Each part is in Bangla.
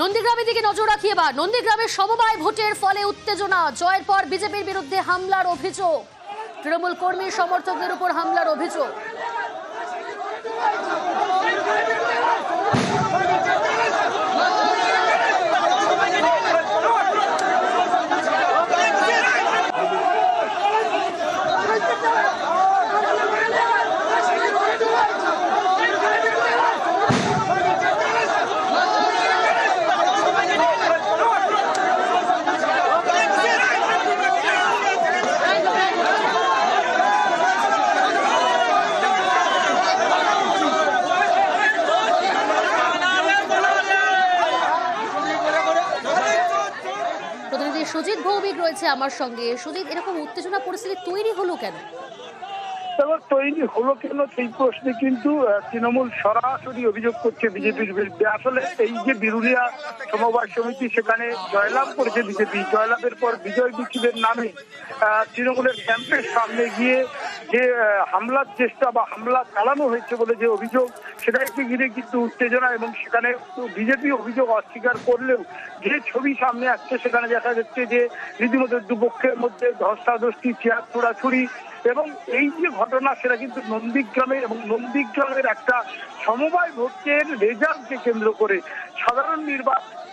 নন্দীগ্রামের দিকে নজর রাখি এবার। নন্দীগ্রামের সমবায় ভোটের ফলে উত্তেজনা। জয়ের পর বিজেপির বিরুদ্ধে হামলার অভিযোগ। তৃণমূল কর্মী সমর্থকদের উপর হামলার অভিযোগ। সুজিত ভৌমিক রয়েছে আমার সঙ্গে। সুজিত, এরকম উত্তেজনা পরিস্থিতি তৈরি হলো কেন? তৈরি হলো কেন সেই প্রশ্নে কিন্তু তৃণমূল সরাসরি অভিযোগ করছে বিজেপির বিরুদ্ধে। আসলে এই যে বিরুলিয়া সমবায় সমিতি, সেখানে জয়লাভ করেছে বিজেপি। জয়লাভের পর বিজয় মিছিলের নামে তৃণমূলের ক্যাম্পের সামনে গিয়ে যে হামলার চেষ্টা বা হামলা চালানো হয়েছে বলে যে অভিযোগ সেটাকে ঘিরে কিন্তু উত্তেজনা এবং সেখানে বিজেপি অভিযোগ অস্বীকার করলেও যে ছবি সামনে আসছে, সেখানে দেখা যাচ্ছে যে রীতিমতো দুপক্ষের মধ্যে ধস্তাধস্তি, চেয়ার ছোড়াছুড়ি এবং এই যে ঘটনা, সেটা কিন্তু নন্দীগ্রামে এবং নন্দীগ্রামের একটা সমবায় ভোটের রেজাল্টকে কেন্দ্র করে সাধারণ নির্বাচন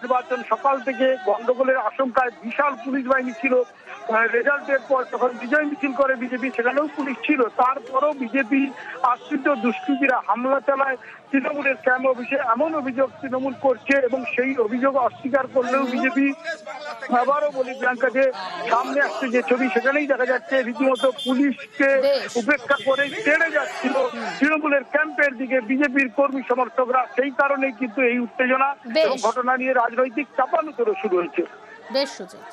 নির্বাচন সকাল থেকে গন্ডগোলের আশঙ্কায় বিশাল পুলিশ বাহিনী ছিল। রেজাল্টের পর যখন বিজয় মিছিল করে বিজেপি সেখানেও পুলিশ ছিল। তারপরও বিজেপি আশ্রিত দুষ্কৃতীরা হামলা চালায়। তৃণমূলের ক্যাম্প অফিসে এমন অভিযোগ তৃণমূল করছে এবং সেই অভিযোগ অস্বীকার করলেও বিজেপি আবারও বলি প্রিয়াঙ্কা যে সামনে আসছে যে ছবি সেখানেই দেখা যাচ্ছে রীতিমতো পুলিশকে উপেক্ষা করে ছেড়ে যাচ্ছিল তৃণমূলের ক্যাম্পের দিকে বিজেপির কর্মী সমর্থকরা। সেই কারণেই কিন্তু এই উত্তেজনা এবং ঘটনা নিয়ে রাজনৈতিক চাপানুতরও শুরু হয়েছে। বেশ সুজিত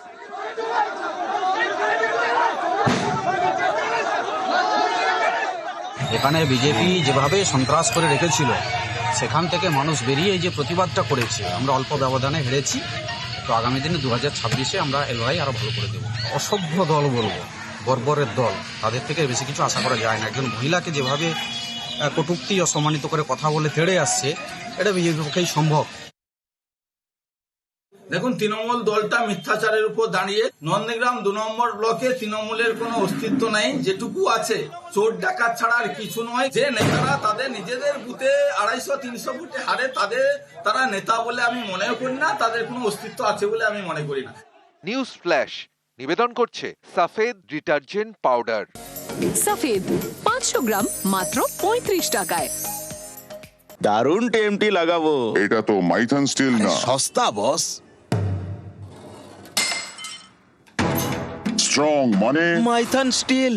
এখানে বিজেপি যেভাবে সন্ত্রাস করে রেখেছিল সেখান থেকে মানুষ বেরিয়ে যে প্রতিবাদটা করেছে আমরা অল্প ব্যবধানে হেরেছি তো আগামী দিনে দু হাজার ছাব্বিশে আমরা এ লড়াই আরও ভালো করে দেবো। অসভ্য দল বলব বর্বরের দল। তাদের থেকে বেশি কিছু আশা করা যায় না। একজন মহিলাকে যেভাবে কটূক্তি অসম্মানিত করে কথা বলে তেড়ে আসছে এটা বিজেপির পক্ষেই সম্ভব। দেখুন তৃণমূল দলটা মিথ্যাচারের উপর দাঁড়িয়ে নন্দীগ্রাম দু নম্বর ব্লকে তৃণমূলের কোনো অস্তিত্ব নেই যেটুকু আছে। চোর ডাকাত ছাড়া আর কিছু নয়। যে নেতারা তাদের নিজেদের বুথে আড়াইশো তিনশো ফুটে হারে তাদের তারা নেতা বলে আমি মনেও করি না তাদের কোনো অস্তিত্ব আছে বলে আমি মনে করি না। News flash. নিবেদন করছে সাফেদ ডিটারজেন্ট পাউডার। সফেদ পাঁচশো গ্রাম মাত্র পঁয়ত্রিশ টাকায়। দারুণ টেমটি লাগাবো। এটা তো মাইথন স্টিল না। সস্তা বস। স্ট্রং মানে মাইথান স্টিল